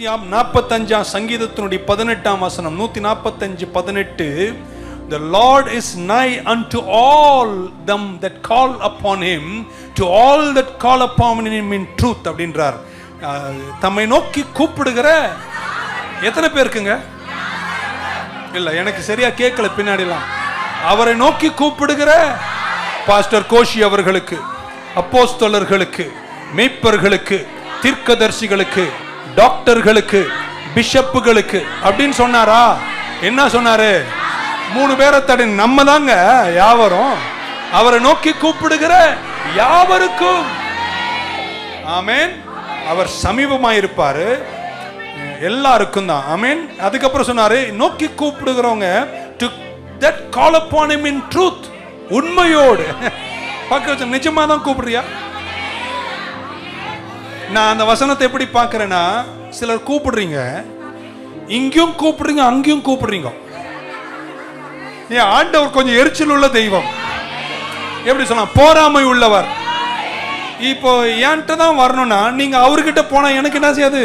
நூத்தி நாற்பத்தஞ்சாம் சங்கீதத்தினுடைய பதினெட்டாம் வசனம் நூத்தி நாற்பத்தஞ்சு பதினெட்டு. The Lord is nigh unto all them that call upon him to all that call upon him in truth அப்படின்றார். தம்மை நோக்கி கூப்பிடுகிற எத்தனை பேருக்குங்க? இல்லை எனக்கு சரியா கேட்கல பின்னாடிலாம். அவரை நோக்கி கூப்பிடுகிற பாஸ்டர் கோஷி அவர்களுக்கு அப்போஸ்தலர்களுக்கு மெய்ப்பர்களுக்கு தீர்க்கதர்சிகளுக்கு டாக்டர்களுக்கு பிஷப்புகளுக்கு அப்படின்னு சொன்னாரா? என்ன சொன்னாரு? மூணு பேரை தடை நம்ம தாங்க யாவரும். அவரை நோக்கி கூப்பிடுகிற யாவருக்கும். ஆமேன். அவர் சமீபமாயிருப்பாரு. எல்லாருக்கும் தான். ஆமென். அதுக்கப்புறம் சொன்னாரு நோக்கி கூப்பிடுகிறவங்க டு தட் கால் அப்பான் him in உண்மையோடு. பார்க்க வச்ச நிஜமா தான் கூப்பிடுறியா? நான் அந்த வசனத்தை எப்படி பார்க்கறேன்னா சிலர் கூப்பிடுறீங்க இங்கேயும் கூப்பிடுறீங்க அங்கேயும் கூப்பிடுறீங்க. ஏன் ஆண்டவர் கொஞ்சம் எரிச்சல் உள்ள தெய்வம். எப்படி சொல்லலாம்? போராமை உள்ளவர். இப்போ என்கிட்ட தான் வரணும்னா நீங்க அவர்கிட்ட போனா எனக்கு என்ன செய்யாது?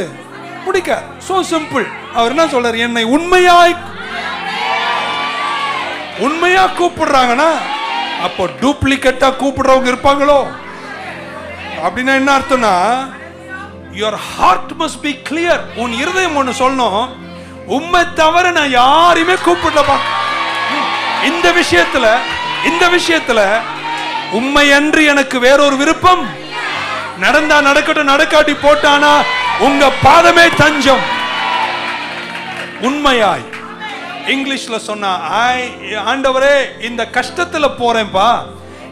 பிடிக்க சோ சிம்பிள் அவர் என்ன சொல்றாரு? என்னை உண்மையாய் உண்மையா கூப்பிடுறாங்கன்னா அப்போ டூப்ளிகேட்டா கூப்பிடுறவங்க இருப்பாங்களோ? அப்படின்னா என்ன அர்த்தம்னா your heart must be clear உன் இருதயம் ஒன்று சொல்லணும். உண்மை தவிர நான் யாரையுமே கூப்பிடலப்பா இந்த விஷயத்துல இந்த விஷயத்துல உண்மை அன்று எனக்கு வேறொரு விருப்பம். நடந்தா நடக்கட்டும் நடக்காட்டி போட்டானா உங்க பாதமே தஞ்சம். உண்மையாய். இங்கிலீஷ்ல சொன்னா ஆண்டவரே இந்த கஷ்டத்துல போறேன்பா.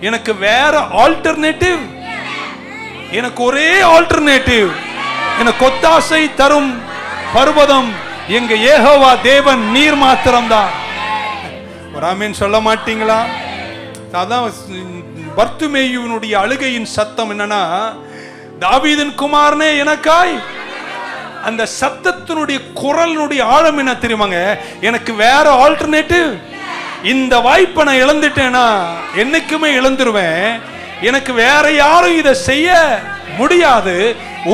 எனக்கு வேற ஆல்டர்னேட்டிவ் எனக்கு ஒரே ஆல்டர்னேட்டிவ் எனக்கு கொத்தாசை தரும் பர்வதம் எங்க ஏகோவா தேவன் நீர் மாத்திரம்தான். ஒரு ஆமீன் சொல்ல மாட்டீங்களா? அதான் பர்த்துமேயுனுடைய அழுகையின் சத்தம் என்னன்னா தாவீதின் குமாரனே எனக்காய். அந்த சத்தத்தினுடைய குரலினுடைய ஆழம் என்ன தெரியுமாங்க? எனக்கு வேற ஆல்டர்னேட்டிவ் இந்த வாய்ப்பை நான் இழந்துட்டேனா? என்னைக்குமே இழந்துருவேன். எனக்கு வேற யாரும் இதை செய்ய முடியாது.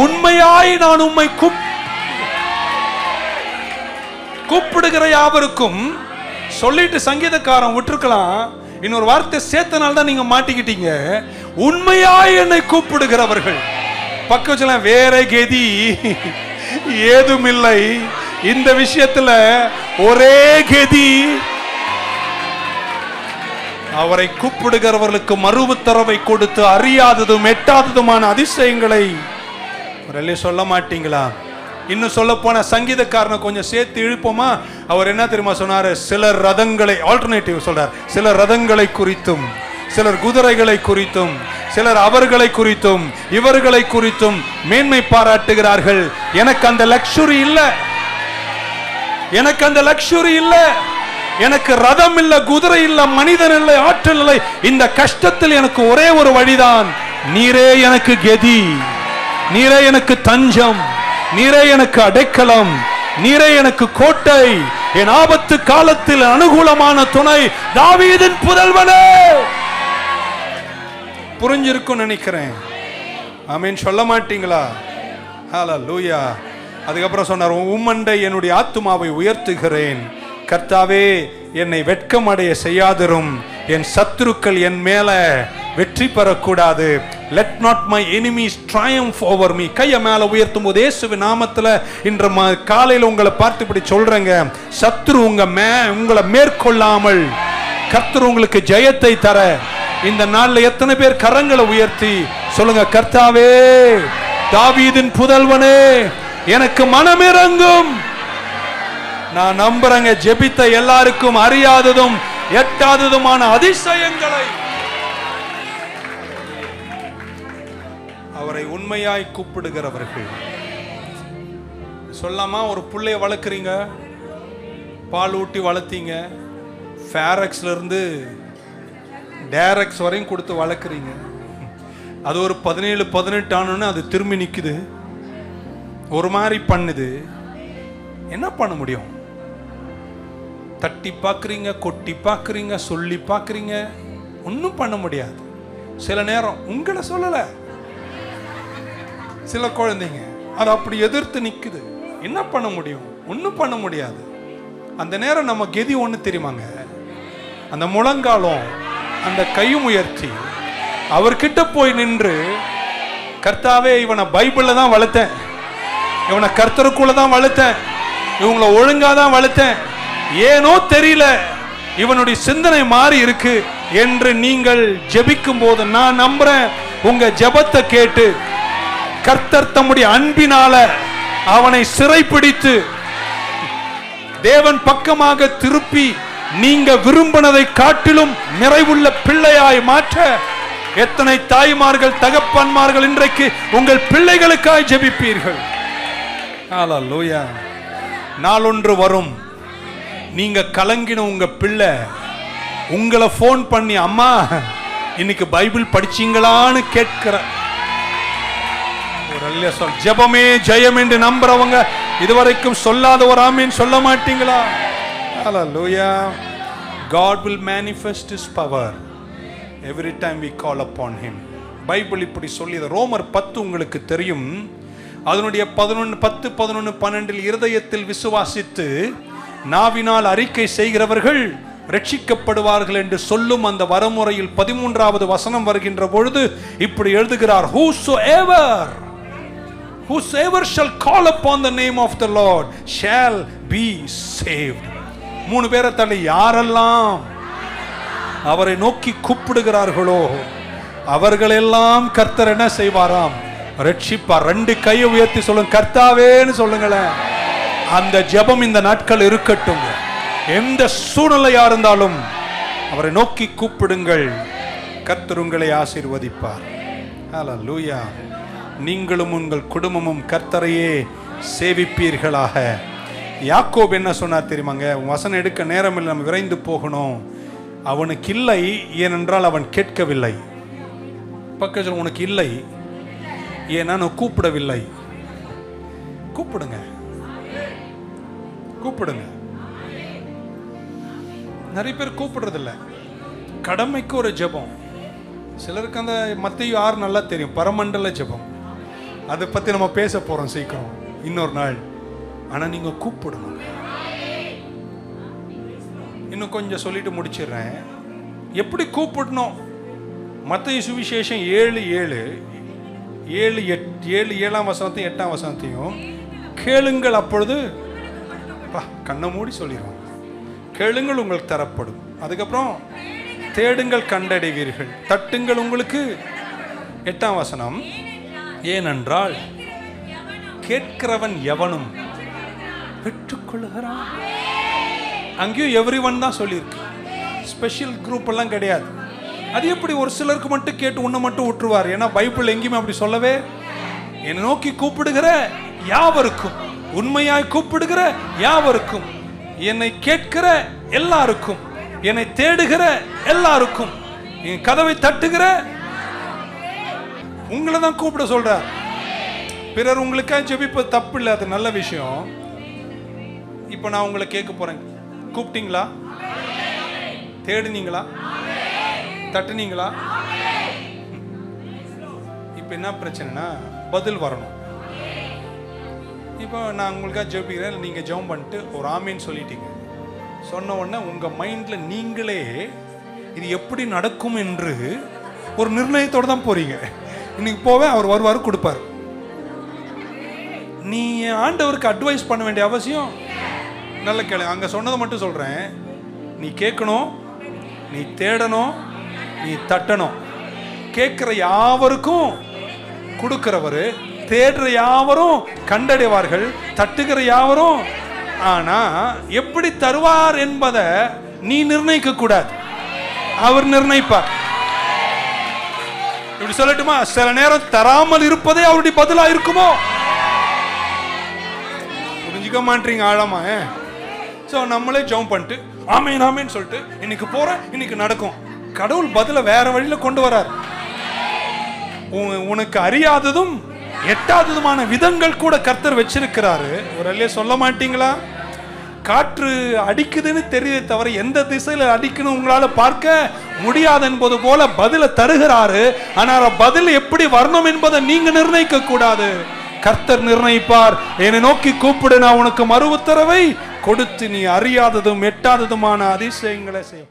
உண்மையாய் நான் உம்மை கூப்பிடுகிற யாவருக்கும் சொல்லிட்டு சங்கீதக்காரன் விட்டுருக்கலாம். இன்னொரு வார்த்தை சேர்த்தனால தான் நீங்க மாட்டிக்கிட்டீங்க. உண்மையாய் என்னை கூப்பிடுகிறவர்கள். பக்கத்துல வேற கெதி ஏதுமில்லை. இந்த விஷயத்துல ஒரே கெதி அவரை கூப்பிடுகிறவர்களுக்கு மறுவுத்தரவை கொடுத்து அறியாததும் எட்டாததுமான அதிசயங்களை சொல்ல மாட்டீங்களா? இன்னும் சொல்ல போன சங்கீதக்காரனை கொஞ்சம் சேர்த்து இழுப்போமா? அவர் என்ன தெரியுமா சொன்னாரு? சிலர் ரதங்களை ஆல்டர்னேட்டிவ் சொல்றார். சிலர் ரதங்களை குறித்தும் சிலர் குதிரைகளை குறித்தும் சிலர் அவர்களை குறித்தும் இவர்களை குறித்தும் மேன்மை பாராட்டுகிறார்கள். எனக்கு அந்த லக்ஷுரி இல்ல. எனக்கு அந்த லக்ஷுரி இல்ல. எனக்கு ரதம் இல்ல குதிரை இல்ல மனிதன் இல்லை ஆற்றல் இல்லை. இந்த கஷ்டத்தில் எனக்கு ஒரே ஒரு வழிதான். நீரே எனக்கு கெதி. நீரே எனக்கு தஞ்சம். நீரே எனக்கு அடைக்கலம். நீரே எனக்கு கோட்டை. என் ஆபத்து காலத்தில் அனுகூலமான துணை. தாவீதின் புதல்வனே! புரிஞ்சிருக்கும் நினைக்கிறேன். ஆமீன். சொல்ல மாட்டீங்களா? ஹலோ லூயா அதுக்கப்புறம் சொன்னார் உம்மண்டை என்னுடைய ஆத்துமாவை உயர்த்துகிறேன். கர்த்தாவே என்னை வெட்கமடைய செய்யாதிரும். என் சத்துருக்கள் என் மேல வெற்றி பெறக்கூடாது. Let not my enemies triumph over me கையை மேலே உயர்த்தும் போது இயேசுவின் நாமத்தில் இன்று ம- காலையில் உங்களை பார்த்து இப்படி சொல்கிறேங்க சத்ரு உங்கள் மே உங்களை மேற்கொள்ளாமல். கர்த்தர் உங்களுக்கு ஜெயத்தை தர. இந்த நாளில் எத்தனை பேர் கரங்களை உயர்த்தி? சொல்லுங்க கர்த்தாவே தாவீதின் புதல்வனே எனக்கு மனமிறங்கும். நான் நம்புறேங்க ஜெபித்த எல்லாருக்கும் அறியாததும் எட்டாததுமான அதிசயங்களை. அவரை உண்மையாய் கூப்பிடுகிறவர்கள். சொல்லாமா ஒரு பிள்ளைய வளர்க்குறீங்க? பால் ஊட்டி வளர்த்தீங்க. ஃபேரக்ஸ்ல இருந்து டேரக்ஸ் வரையும் கொடுத்து வளர்க்குறீங்க. அது ஒரு பதினேழு பதினெட்டு ஆனோன்னு அது திரும்பி நிற்குது ஒரு மாதிரி பண்ணுது. என்ன பண்ண முடியும்? தட்டி பார்க்குறீங்க கொட்டி பார்க்குறீங்க சொல்லி பார்க்குறீங்க. ஒன்றும் பண்ண முடியாது. சில நேரம் உங்களை சொல்லலை. சில குழந்தைங்க அது அப்படி எதிர்த்து நிற்குது என்ன பண்ண முடியும்? ஒன்றும் பண்ண முடியாது. அந்த நேரம் நம்ம கெதி ஒன்று தெரியுமாங்க? அந்த முழங்காலம் அந்த கை முயற்சி. அவர்கிட்ட போய் நின்று கர்த்தாவே இவனை பைபிளில் தான் வளர்த்தேன். இவனை கர்த்தருக்குள்ளே தான் வளர்த்தேன். இவங்களை ஒழுங்காக தான் வளர்த்தேன். ஏனோ தெரியல. இவனுடைய சிந்தனை மாறி இருக்கு என்று நீங்கள் ஜெபிக்கும் போது நான் நம்புறேன். உங்க ஜெபத்தை கேட்டு கர்த்தர் தம்முடைய அன்பினால அவனை சிறைப்பிடித்து தேவன் பக்கமாக திருப்பி நீங்க விரும்பினதை காட்டிலும் நிறைவுள்ள பிள்ளையாய் மாற்ற எத்தனை தாய்மார்கள் தகப்பன்மார்கள் இன்றைக்கு உங்கள் பிள்ளைகளுக்காய் ஜெபிப்பீர்கள். நாளொன்று வரும். நீங்க கலங்கின உங்க பிள்ளை உங்களை ஃபோன் பண்ணி அம்மா இன்னைக்கு பைபிள் படிச்சீங்களான்னு கேட்கிற ஒரு சொல். ஜெபமே ஜெயம் என்று நம்புறவங்க இதுவரைக்கும் சொல்லாத ஒரு ஆமீன் சொல்ல மாட்டீங்களா? ஹalleluya God will manifest his power every time we call upon him. Bible இப்படி சொல்லியது. ரோமர் பத்து உங்களுக்கு தெரியும். அதனுடைய பதினொன்று பத்து பதினொன்று பன்னெண்டில் இருதயத்தில் விசுவாசித்து நாவினால் அறிக்கை செய்கிறவர்கள் ரட்சிக்கப்படுவார்கள் என்று சொல்லும் அந்த வரமுறையில் பதிமூன்றாவது வசனம் வருகின்ற பொழுது இப்படி எழுதுகிறார் whosoever whosoever shall call upon the name of the lord shall be saved. மூணு பேரை தள்ளி யாரெல்லாம் அவரை நோக்கி கூப்பிடுகிறார்களோ அவர்களெல்லாம் கர்த்தர் என்ன செய்வாராம்? ரட்சிப்பார். ரெண்டு கையை உயர்த்தி சொல்லுங்க. கர்த்தாவேன்னு சொல்லுங்களேன். அந்த ஜெபம் இந்த நாட்கள் இருக்கட்டும். எந்த சூழ்நிலையா இருந்தாலும் அவரை நோக்கி கூப்பிடுங்கள். கர்த்தர் உங்களை ஆசீர்வதிப்பார். லூயா நீங்களும் உங்கள் குடும்பமும் கர்த்தரையே சேவிப்பீர்களாக. யாக்கோப் என்ன சொன்னார் தெரியுமாங்க? உன் வசனம் எடுக்க நேரமில்லை நம்ம விரைந்து போகணும். அவனுக்கு இல்லை ஏனென்றால் அவன் கேட்கவில்லை. பக்கத்தில் உனக்கு இல்லை ஏன்னா நான் கூப்பிடவில்லை. கூப்பிடுங்க. கூப்பிடுங்க. நிறைய பேர் கூப்பிடுறதில்ல. கடமைக்கு ஒரு ஜெபம். சிலருக்கு அந்த மத்திய யார் நல்லா தெரியும். பரமண்டல ஜெபம். அதை பற்றி நம்ம பேச போகிறோம் சீக்கிரம். இன்னொரு நாள். ஆனால் நீங்கள் கூப்பிடணும். இன்னும் கொஞ்சம் சொல்லிட்டு முடிச்சிடுறேன். எப்படி கூப்பிடணும்? மத்திய சுவிசேஷம் ஏழு ஏழு. ஏழு எட் ஏழு ஏழாம் வசனத்தையும் எட்டாம் வசனத்தையும் கேளுங்கள் அப்பொழுது. பா கண்ணை மூடி சொல்லிடுவோம். கேளுங்கள் உங்களுக்கு தரப்படும். அதுக்கப்புறம் தேடுங்கள் கண்டடைவீர்கள். தட்டுங்கள் உங்களுக்கு. எட்டாம் வசனம். ஏனென்றால் கேட்கிறவன் எவனும் பெற்றுக்கொள்கிறான் அங்கேயும் எவ்ரி ஒன் தான் சொல்லியிருக்கு. ஸ்பெஷல் குரூப் எல்லாம் கிடையாது. அது எப்படி ஒரு சிலருக்கு மட்டும் கேட்டு உன்னை மட்டும் விட்டுருவார் ஏன்னா பைபிள் எங்கேயுமே அப்படி சொல்லவே. என்னை நோக்கி கூப்பிடுகிற யாவருக்கும் உண்மையாய் கூப்பிடுகிற யாவருக்கும் என்னை கேட்கிற எல்லாருக்கும் என்னை தேடுகிற எல்லாருக்கும் என் கதவை தட்டுகிற உங்களை தான் கூப்பிட சொல்றார். பிறர் உங்களுக்காக ஜெபிப்பது தப்பு இல்லை அது நல்ல விஷயம். இப்போ நான் உங்களை கேட்க போறேன். கூப்பிட்டீங்களா? தேடுனீங்களா? தட்டுனீங்களா? இப்போ என்ன பிரச்சனைனா பதில் வரணும். இப்போ நான் உங்களுக்காக ஜெபிக்கிறேன். நீங்கள் ஜெபம் பண்ணிட்டு ஒரு ஆமின்னு சொல்லிட்டீங்க. சொன்ன உடனே உங்கள் மைண்டில் நீங்களே இது எப்படி நடக்கும் என்று ஒரு நிர்ணயத்தோடு தான் போகிறீங்க இன்னைக்கு போவே அவர் வருவார் கொடுப்பார். நீ ஆண்டவருக்கு அட்வைஸ் பண்ண வேண்டிய அவசியம்? நல்ல கேளு அங்கே சொன்னதை மட்டும் சொல்கிறேன் நீ கேட்கணும் நீ தேடணும் நீ தட்டணும். கேட்குற யாவருக்கும் கொடுக்குறவர் தேடுற யாவரும் கண்டடைவார்கள் தட்டுகிற யாவரும். ஆனா எப்படி தருவார் என்பதை நீ நிர்ணயிக்க கூடாது. அவர் நிர்ணயிப்பார். இப்படி சொல்லட்டுமா? சில நேரம் தராமல் இருப்பதே அவருடைய பதிலா இருக்குமோ? புரிஞ்சுக்க மாட்டீங்க ஆழமா ஸோ நம்மளே ஜம்ப் பண்ணிட்டு ஆமேன் ஆமேன்னு சொல்லிட்டு இன்னைக்கு போறேன் இன்னைக்கு நடக்கும். கடவுள் பதில வேற வழியில கொண்டு வரார். உ- உனக்கு அறியாததும் எட்டாததுமான விதங்கள் கூட கர்த்தர் வச்சிருக்கிறாரு. ஒரு அல்லையே சொல்ல மாட்டீங்களா? காற்று அடிக்குதுன்னு தெரியுதே தவிர எந்த திசையில அடிக்கணும் உங்களால பார்க்க முடியாது என்பது போல பதில தருகிறாரு. ஆனால் பதில் எப்படி வரணும் என்பதை நீங்க நிர்ணயிக்க கூடாது. கர்த்தர் நிர்ணயிப்பார். என்னை நோக்கி கூப்பிடு நான் உனக்கு மறு உத்தரவை கொடுத்து நீ அறியாததும் எட்டாததுமான அதிசயங்களை செய்.